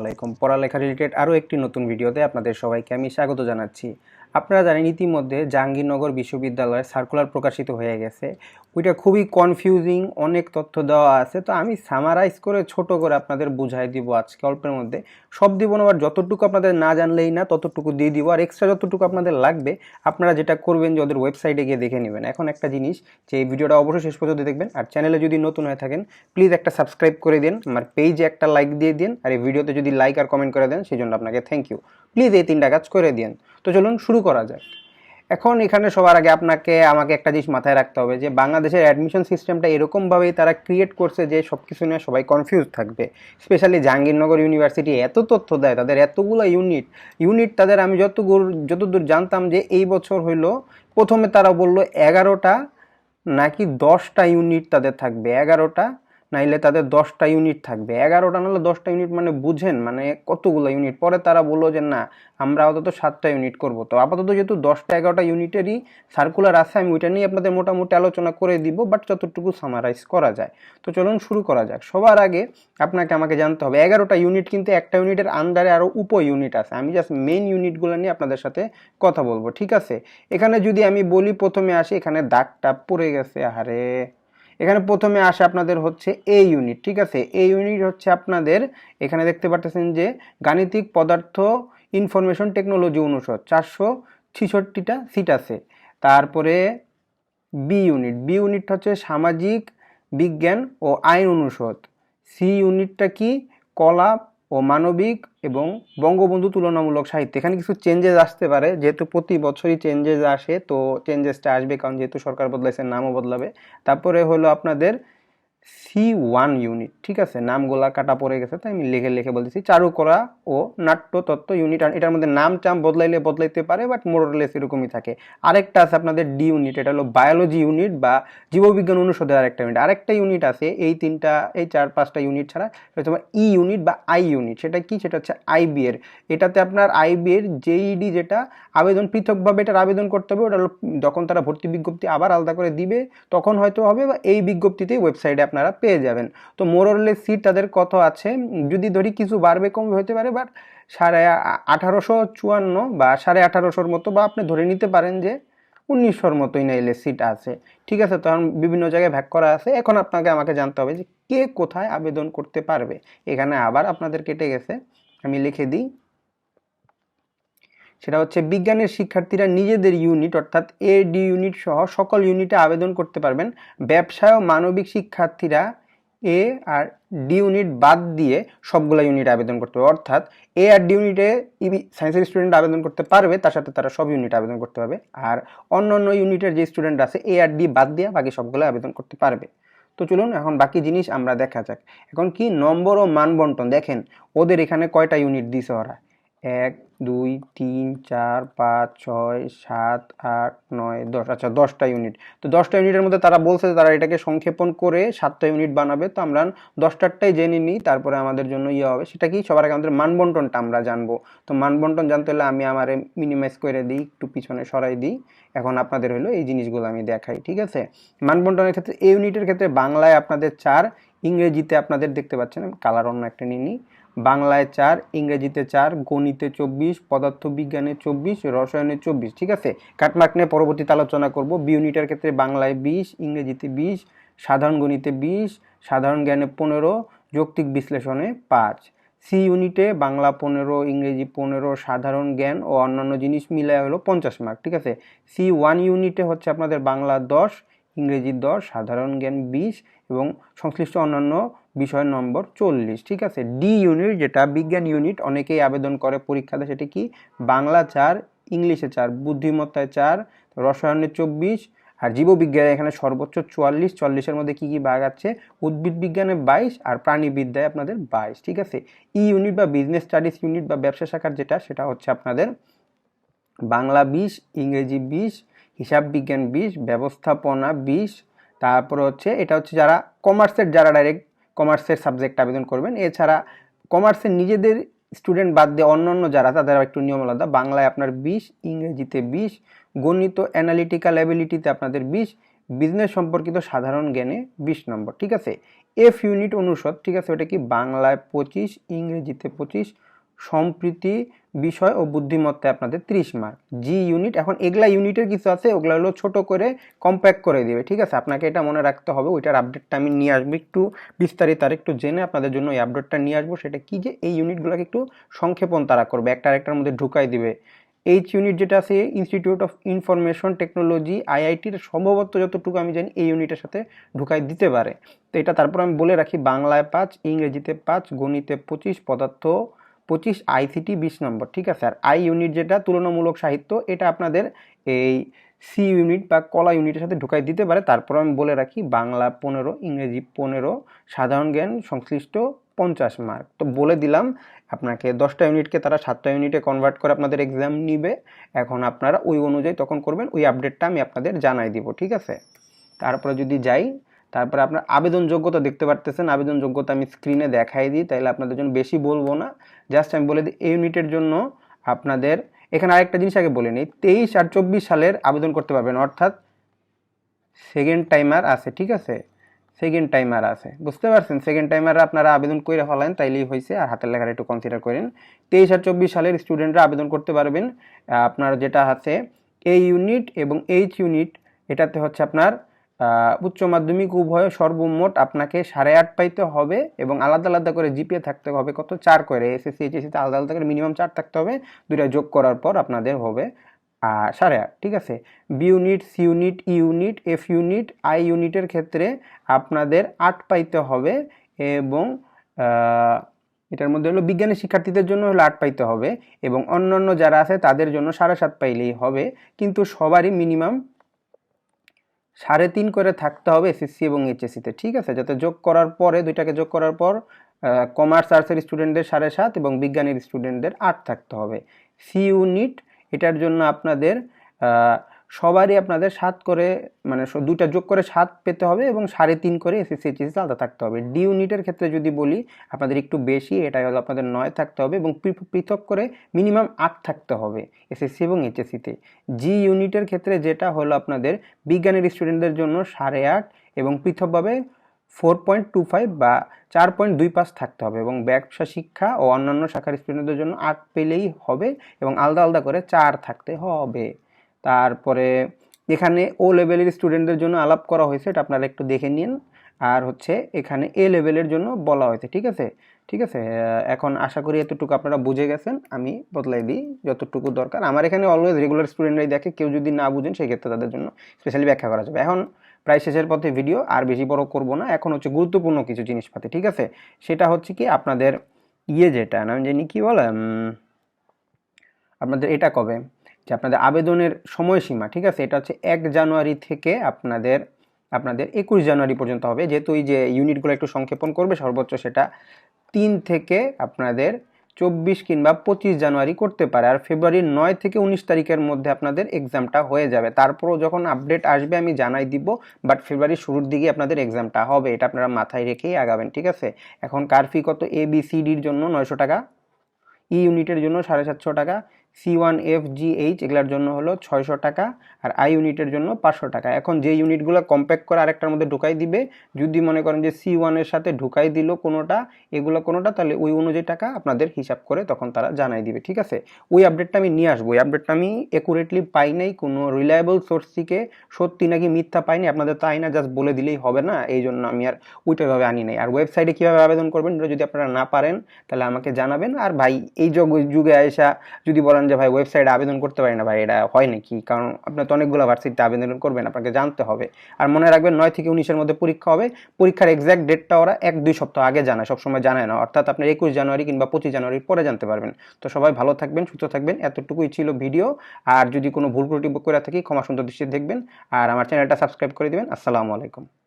আলাইকুম। পড়ালেখা রিলেটেড আরও একটি নতুন ভিডিওতে আপনাদের সবাইকে আমি স্বাগত জানাচ্ছি। আপনারা জানেন ইতিমধ্যে জাহাঙ্গীরনগর বিশ্ববিদ্যালয়ের সার্কুলার প্রকাশিত হয়ে গেছে। ওইটা খুবই কনফিউজিং অনেক তথ্য দেওয়া আছে। তো আমি সামারাইজ করে ছোট করে আপনাদের বুঝাই দিব আজকে অল্পের মধ্যে। সব দিব না যতটুকু আপনাদের না জানলেই না, ততটুকু দিয়ে দিব। আর এক্সট্রা যতটুকু আপনাদের লাগবে, আপনারা যেটা করবেন যে ওদের ওয়েবসাইটে গিয়ে দেখে নেবেন। এখন একটা জিনিস, যে এই ভিডিওটা অবশ্যই শেষ পর্যন্ত দেখবেন। আর চ্যানেলে যদি নতুন হয়ে থাকেন প্লিজ একটা সাবস্ক্রাইব করে দিন। আমার পেজে একটা লাইক দিয়ে দিন। আর এই ভিডিওতে যদি লাইক আর কমেন্ট করে দেন, সেই জন্য আপনাকে থ্যাংক ইউ প্লিজ এই তিনটা কাজ করে দিন তো চলুন শুরু করা যাক। এখন এখানে সবার আগে আপনাকে, আমাকে একটা জিনিস মাথায় রাখতে হবে যে বাংলাদেশের অ্যাডমিশন সিস্টেমটা এরকমভাবেই তারা ক্রিয়েট করছে যে সব কিছু নিয়ে সবাই কনফিউজ থাকবে। স্পেশালি জাহাঙ্গীরনগর ইউনিভার্সিটি এত তথ্য দেয়, তাদের এতগুলো ইউনিট ইউনিট তাদের আমি যতদূর যতদূর জানতাম যে এই বছর হইল, প্রথমে তারা বলল এগারোটা নাকি দশটা ইউনিট তাদের থাকবে। এগারোটা নাইলে তাদের দশটা ইউনিট থাকবে। এগারোটা নাহলে দশটা ইউনিট মানে বুঝেন মানে কতগুলো ইউনিট পরে তারা বলল যে, না, আমরা অন্তত সাতটা ইউনিট করব। তো আপাতত যেহেতু দশটা এগারোটা ইউনিটেরই সার্কুলার আছে, আমি ওইটা নিয়ে আপনাদের মোটামুটি আলোচনা করে দিব বাট যতটুকু সামারাইজ করা যায়। তো চলুন শুরু করা যাক। সবার আগে আপনাকে আমাকে জানতে হবে, এগারোটা ইউনিট কিন্তু একটা ইউনিটের আন্ডারে আরও উপ ইউনিট আছে। আমি জাস্ট মেন ইউনিটগুলো নিয়ে আপনাদের সাথে কথা বলব, ঠিক আছে? এখানে যদি আমি বলি প্রথমে আসি, এখানে দাগটা পড়ে গেছে আরে এখানে প্রথমে আসে আপনাদের হচ্ছে এ ইউনিট ঠিক আছে? এ ইউনিট হচ্ছে আপনাদের, এখানে দেখতে পাচ্ছেন যে গাণিতিক পদার্থ ইনফরমেশন টেকনোলজি অনুষদ, চারশো ছিষট্টিটা সিট আছে। তারপরে বি ইউনিট বি ইউনিট হচ্ছে সামাজিক বিজ্ঞান ও আইন অনুষদ। সি ইউনিটটা কি? কলা ও মানবিক এবং বঙ্গবন্ধু তুলনামূলক সাহিত্য। এখানে কিছু চেঞ্জেস আসতে পারে, যেহেতু প্রতি বছরই চেঞ্জেস আসে, তো চেঞ্জেসটা আসবে কারণ যেহেতু সরকার বদলাইছে, নামও বদলাবে। তারপরে হলো আপনাদের সি ওয়ান ইউনিট ঠিক আছে? নামগুলা কাটা পড়ে গেছে, তাই আমি লিখে লিখে বলতেছি, চারুকলা ও নাট্য তত্ত্ব ইউনিট এটার মধ্যে নাম চাম বদলাইলে বদলাইতে পারে বাট মোরলেস এরকমই থাকে। আরেকটা আছে আপনাদের ডি ইউনিট এটা হলো বায়োলজি ইউনিট বা জীববিজ্ঞান অনুষদের আরেকটা ইউনিট আরেকটা ইউনিট আছে, এই তিনটা, এই চার, পাঁচটা ইউনিট ছাড়া এটা তোমার ই ইউনিট বা আই ইউনিট সেটা কি? সেটা হচ্ছে আইবি এর। এটাতে আপনার আইবি এর জেইডি যেটা, আবেদন, পৃথকভাবে এটার আবেদন করতে হবে, ওটা যখন তারা ভর্তি বিজ্ঞপ্তি আবার আলাদা করে দিবে, তখন হয়তো হবে, বা এই বিজ্ঞপ্তিতেই ওয়েবসাইটে আপনারা পেয়ে যাবেন। তো মোরলেস সিট তাদের কত আছে? যদি ধরি কিছু বাড়বে কমবে হতে পারে বাট সাড়ে আঠারোশো চুয়ান্ন বা সাড়ে আঠারোশোর মতো, বা আপনি ধরে নিতে পারেন যে উনিশশোর মতোই নাইলে সিট আছে। ঠিক আছে, তখন বিভিন্ন জায়গায় ভ্যাক করা আছে। এখন আপনাকে আমাকে জানতে হবে যে কে কোথায় আবেদন করতে পারবে? এখানে আবার আপনাদের কেটে গেছে। আমি লিখে দিই। সেটা হচ্ছে বিজ্ঞানের শিক্ষার্থীরা নিজেদের ইউনিট অর্থাৎ এ ডি ইউনিট সহ সকল ইউনিটে আবেদন করতে পারবেন। ব্যবসায় ও মানবিক শিক্ষার্থীরা এ আর ডি ইউনিট বাদ দিয়ে সবগুলো ইউনিট আবেদন করতে পারবে। অর্থাৎ এ আর ডি ইউনিটে ইবি সায়েন্সের স্টুডেন্ট আবেদন করতে পারবে, তার সাথে তারা সব ইউনিট আবেদন করতে পারবে। আর অন্য অন্য ইউনিটের যে স্টুডেন্ট আছে এ আর ডি বাদ দিয়ে বাকি সবগুলো আবেদন করতে পারবে। তো চলুন এখন বাকি জিনিস আমরা দেখা যাক। এখন কি নম্বর ও মান বন্টন দেখেন, ওদের এখানে কয়টা ইউনিট দিছে ওরা? এক, দুই, তিন, চার, পাঁচ, ছয়, সাত, আট, নয়, দশ। আচ্ছা দশটা ইউনিট। তো দশটা ইউনিটের মধ্যে তারা বলছে তারা এটাকে সংক্ষেপণ করে সাতটা ইউনিট বানাবে। তো আমরা দশটারটাই জেনে নিই, তারপরে আমাদের জন্য ইয়ে হবে। সেটা কি? সবার আগে আমাদের মানবন্টনটা আমরা জানব। তো মানবন্টন জানতে হলে আমি আমার মিনিমাইজ করে দিই, একটু পিছনে সরাই দিই। এখন আপনাদের হলো এই জিনিসগুলো আমি দেখাই, ঠিক আছে? মানবন্টনের ক্ষেত্রে, এই ইউনিটের ক্ষেত্রে বাংলায় আপনাদের চার, ইংরেজিতে আপনাদের দেখতে পাচ্ছেন কালার অন্য একটা নিয়ে নিই। বাংলায় চার, ইংরেজিতে চার, গণিতে চব্বিশ, পদার্থবিজ্ঞানে চব্বিশ, রসায়নে চব্বিশ, ঠিক আছে? কাটমার্ক নিয়ে পরবর্তীতে আলোচনা করব। বি ইউনিটের ক্ষেত্রে বাংলায় বিশ, ইংরেজিতে বিশ, সাধারণ গণিতে বিশ, সাধারণ জ্ঞানে পনেরো, যৌক্তিক বিশ্লেষণে পাঁচ। সি ইউনিটে বাংলা পনেরো, ইংরেজি পনেরো, সাধারণ জ্ঞান ও অন্যান্য জিনিস মিলায় হলো পঞ্চাশ মার্ক, ঠিক আছে? সি ওয়ান ইউনিটে হচ্ছে আপনাদের বাংলা দশ, ইংরেজি দশ, সাধারণ জ্ঞান বিশ এবং সংশ্লিষ্ট অন্যান্য বিষয় নম্বর চল্লিশ, ঠিক আছে? ডি ইউনিট যেটা বিজ্ঞান ইউনিট অনেকেই আবেদন করে পরীক্ষাতে সেটি কি? বাংলা চার, ইংলিশে চার, বুদ্ধিমত্তায় চার, রসায়নে চব্বিশ আর জীববিজ্ঞানে এখানে সর্বোচ্চ চুয়াল্লিশ, চল্লিশের মধ্যে কি কি ভাগ আছে? উদ্ভিদ বিজ্ঞানে বাইশ আর প্রাণীবিদ্যায় আপনাদের বাইশ, ঠিক আছে? ই ইউনিট বা বিজনেস স্টাডিজ ইউনিট বা ব্যবসা শাখার যেটা, সেটা হচ্ছে আপনাদের বাংলা বিশ, ইংরেজি বিশ, হিসাব বিজ্ঞান বিশ, ব্যবস্থাপনা বিশ তারপর হচ্ছে এটা হচ্ছে যারা কমার্সের যারা ডাইরেক্ট কমার্সের সাবজেক্ট আবেদন করবেন। এছাড়া কমার্সের নিজেদের স্টুডেন্ট বাদ দিয়ে অন্য অন্য যারা, তাদের একটু নিয়ম আলাদা। বাংলায় আপনার বিশ, ইংরেজিতে বিশ, গণিত অ্যানালিটিক্যাল অ্যাবিলিটিতে আপনাদের বিশ বিজনেস সম্পর্কিত সাধারণ জ্ঞানে বিশ নম্বর, ঠিক আছে? এফ ইউনিট অনুষদ, ঠিক আছে? ওটা কি? বাংলায় পঁচিশ, ইংরেজিতে পঁচিশ সম্প্রীতি, বিষয় ও বুদ্ধিমত্তায় আপনাদের ত্রিশ মার্ক জি ইউনিট এখন এগুলা ইউনিটের কিছু আছে, ওগুলা হলো ছোট করে কম্প্যাক্ট করে দিবে, ঠিক আছে? আপনাকে এটা মনে রাখতে হবে, ওইটার আপডেটটা আমি নিয়ে আসব একটু বিস্তারিত, আর একটু জেনে আপনাদের জন্য এই আপডেটটা নিয়ে আসব, সেটা কি যে এই ইউনিটগুলোকে একটু সংক্ষেপণ তারা করবে, একটা আরেকটার মধ্যে ঢুকাই দিবে। এইচ ইউনিট যেটা আছে ইনস্টিটিউট অফ ইনফরমেশন টেকনোলজি আইআইটির সম্ভবত যতটুকু আমি জানি, এই ইউনিটের সাথে ঢুকাই দিতে পারে। তো এটা তারপর আমি বলে রাখি, বাংলায় পাঁচ, ইংরেজিতে পাঁচ, গণিতে পঁচিশ, পদার্থ পঁচিশ আইসিটি বিশ নম্বর, ঠিক আছে? আর আই ইউনিট যেটা, তুলনামূলক সাহিত্য, এটা আপনাদের এই সি ইউনিট বা কলা ইউনিটের সাথে ঢুকাই দিতে পারে। তারপর আমি বলে রাখি, বাংলা পনেরো, ইংরেজি পনেরো, সাধারণ জ্ঞান সংশ্লিষ্ট পঞ্চাশ মার্ক তো বলে দিলাম, আপনাকে দশটা ইউনিটকে তারা সাতটা ইউনিটে কনভার্ট করে আপনাদের এক্সাম নিবে। এখন আপনারা ওই অনুযায়ী তখন করবেন, ওই আপডেটটা আমি আপনাদের জানাই দিব, ঠিক আছে? তারপরে যদি যাই তারপরে আপনার আবেদন যোগ্যতা দেখতে পারতেছেন আবেদন যোগ্যতা আমি স্ক্রিনে দেখাই দিই, তাইলে আপনাদের জন্য বেশি বলব না। জাস্ট আমি বলে দিই, এই ইউনিটের জন্য আপনাদের, এখানে আরেকটা জিনিস আগে বলে নিই, তেইশ আর চব্বিশ সালের আবেদন করতে পারবেন, অর্থাৎ সেকেন্ড টাইমার আছে, ঠিক আছে? সেকেন্ড টাইমার আছে, বুঝতে পারছেন? সেকেন্ড টাইমার আপনারা আবেদন করে ফেলেন তাইলেই হয়েছে আর হাতের লেখাটা একটু কনসিডার করেন। তেইশ আর চব্বিশ সালের স্টুডেন্টরা আবেদন করতে পারবেন, আপনার যেটা আছে এই ইউনিট এবং এইচ ইউনিট এটাতে হচ্ছে আপনার উচ্চ মাধ্যমিক উভয় সর্বমোট আপনাকে সাড়ে আট পাইতে হবে এবং আলাদা আলাদা করে জিপিএ থাকতে হবে, কত? চার করে। এসএসসি এইচএসসিতে আলাদা আলাদা করে মিনিমাম চার থাকতে হবে, দুইটা যোগ করার পর আপনাদের হবে সাড়ে আট, ঠিক আছে? B unit C unit E unit F unit I ইউনিটের ক্ষেত্রে আপনাদের আট পাইতে হবে এবং এটার মধ্যে হলো বিজ্ঞানের শিক্ষার্থীদের জন্য হলো আট পাইতে হবে এবং অন্যান্য যারা আছে তাদের জন্য সাড়ে সাত পাইলেই হবে, কিন্তু সবারই মিনিমাম সাড়ে তিন করে থাকতে হবে এসএসসি এবং এইচএসসিতে ঠিক আছে? যাতে যোগ করার পরে, দুইটাকে যোগ করার পর কমার্স আর্টসের স্টুডেন্টদের সাড়ে সাত এবং বিজ্ঞানের স্টুডেন্টদের আট থাকতে হবে। সি ইউনিট এটার জন্য আপনাদের সবারই আপনাদের সাত করে মানে দুটা যোগ করে সাত পেতে হবে এবং সাড়ে তিন করে এসএসসি আলাদা থাকতে হবে। ডি ইউনিটের ক্ষেত্রে যদি বলি, আপনাদের একটু বেশি এটা হলো আপনাদের নয় থাকতে হবে এবং পৃথক করে মিনিমাম আট থাকতে হবে এসএসসি এবং এইচএসসিতে জি ইউনিটের ক্ষেত্রে যেটা হলো আপনাদের বিজ্ঞানের স্টুডেন্টদের জন্য সাড়ে আট এবং পৃথকভাবে ফোর পয়েন্ট টু ফাইভ বা চার পয়েন্ট দুই পাঁচ থাকতে হবে এবং ব্যবসা, শিক্ষা ও অন্যান্য শাখার স্টুডেন্টদের জন্য আট পেলেই হবে এবং আলাদা আলাদা করে চার থাকতে হবে। তারপরে এখানে ও লেভেলের স্টুডেন্টদের জন্য আলাপ করা হয়েছে, এটা আপনারা একটু দেখে নিন। আর হচ্ছে এখানে এ লেভেলের জন্য বলা হয়েছে, ঠিক আছে? ঠিক আছে? এখন আশা করি এতটুকু আপনারা বুঝে গেছেন, আমি বদলাই দিই যতটুকু দরকার। আমার এখানে অলওয়েজ রেগুলার স্টুডেন্টরাই দেখে, কেউ যদি না বুঝেন সেক্ষেত্রে তাদের জন্য স্পেশালি ব্যাখ্যা করা যাবে। এখন প্রায় শেষের পথে ভিডিও আর বেশি বড় করব না। এখন হচ্ছে গুরুত্বপূর্ণ কিছু জিনিসপাতি, ঠিক আছে? সেটা হচ্ছে কি, আপনাদের ইয়ে যেটা, নাম জানি কি বলে আপনাদের এটা কবে? যে আপনাদের আবেদনের সময়সীমা, ঠিক আছে? এটা হচ্ছে এক জানুয়ারি থেকে আপনাদের আপনাদের একুশ জানুয়ারি পর্যন্ত হবে। যেহেতু এই যে ইউনিটগুলো একটু সংক্ষেপণ করবে, সর্বোচ্চ সেটা তিন থেকে আপনাদের চব্বিশ কিংবা পঁচিশ জানুয়ারি করতে পারে। আর ফেব্রুয়ারির নয় থেকে উনিশ তারিখের মধ্যে আপনাদের এক্সামটা হয়ে যাবে। তারপরও যখন আপডেট আসবে, আমি জানাই দিব বাট ফেব্রুয়ারির শুরুর দিকে আপনাদের এক্সামটা হবে। এটা আপনারা মাথায় রেখেই আগাবেন, ঠিক আছে? এখন কারফি কত? এ বি সি ডির জন্য নয়শো টাকা ই ইউনিটের জন্য সাড়ে সাতশো টাকা C one F G H এগুলোর জন্য হলো ছয়শো টাকা আর আই ইউনিটের জন্য পাঁচশো টাকা। এখন যে ইউনিটগুলো কম্প্যাক্ট করে আরেকটার মধ্যে ঢুকাই দিবে, যদি মনে করেন যে সি ওয়ানের সাথে ঢুকাই দিল কোনোটা, এগুলো কোনোটা, তাহলে ওই অনুযায়ী টাকা আপনাদের হিসাব করে তখন তারা জানাই দিবে, ঠিক আছে? ওই আপডেটটা আমি নিয়ে আসব। ওই আপডেটটা আমি একুরেটলি পাই নাই, কোনো রিলায়েবল সোর্স থেকে সত্যি নাকি মিথ্যা পাইনি, আপনাদের তাই না জাস্ট বলে দিলেই হবে না, এই জন্য আমি আর ওইটাভাবে আনি নাই। আর ওয়েবসাইটে কীভাবে আবেদন করবেন যদি আপনারা না পারেন, তাহলে আমাকে জানাবেন। আর ভাই, এই যুগে আয়সা যদি বলেন যে, ভাই ওয়েবসাইটে আবেদন করতে পারি না, ভাই, এটা হয় নাকি? কারণ আপনার তো অনেকগুলো ভার্সিটিতে আবেদন করবেন, আপনাকে জানতে হবে। আর মনে রাখবেন, নয় থেকে উনিশের মধ্যে পরীক্ষা হবে। পরীক্ষার এক্স্যাক্ট ডেটটা ওরা এক, দুই সপ্তাহ আগে জানায়, সবসময় জানায় না। অর্থাৎ আপনার একুশ জানুয়ারি কিংবা পঁচিশ জানুয়ারির পরে জানতে পারবেন। তো সবাই ভালো থাকবেন, সুস্থ থাকবেন। এতটুকুই ছিল ভিডিও আর যদি কোনো ভুল ত্রুটি করে থাকি, ক্ষমা সুন্দর দৃষ্টি দেখবেন। আর আমার চ্যানেলটা সাবস্ক্রাইব করে দেবেন। আসসালামু আলাইকুম।